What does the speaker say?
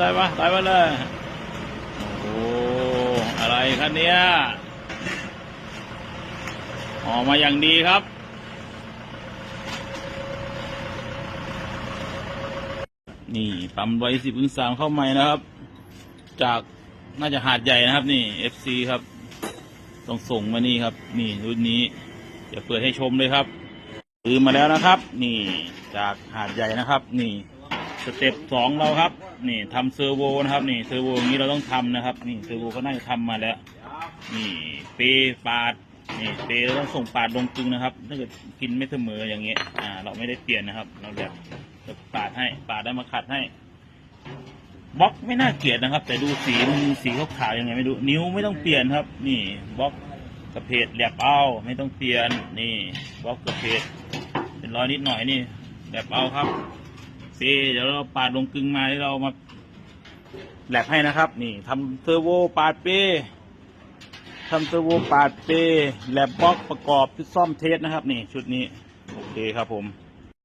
ได้ปะได้ปะเลย โอ้อะไรครับเนี่ยออกมาอย่างดีครับ นี่ปั๊มไว้สิบสามเข้าใหม่นะครับ จากน่าจะหาดใหญ่นะครับ นี่ FC ครับต้องส่งมานี่ครับ นี่รุ่นนี้เดี๋ยวเปิดให้ชมเลยครับซื้อมาแล้วนะครับ นี่จากหาดใหญ่นะครับ นี่ สเต็ปสองเราครับ นี่ทำเซอร์โวนะครับนี่เซอร์โวอย่างนี้เราต้องทำนะครับ นี่เซอร์โวก็น่าจะทำมาแล้ว นี่เปปาดนี่เปเราต้องส่งปาดลงกึงนะครับถ้าเกิดกินไม่เสมออย่างเงี้ยอ่า เราไม่ได้เปลี่ยนนะครับ เราแบบปาดให้ปาดได้มาขัดให้บล็อกไม่น่าเกลียดนะครับ แต่ดูสีมันสีขาวๆยังไงไม่รู้นิ้วไม่ต้องเปลี่ยนครับ นี่บล็อกกระเพดแหลบเอาไม่ต้องเปลี่ยน นี่บล็อกกระเพดเป็นรอยนิดหน่อยนี่แหลบเอาครับ เซเดี๋ยวเราปาดลงกึ่งมาที่เรามาแหลกให้นะครับ นี่ทำเทอร์โวปาดเป้ทำเทอร์โวปาดเป้แหลบบล็อกประกอบที่ซ่อมเทสนะครับ นี่ชุดนี้ โอเคครับผม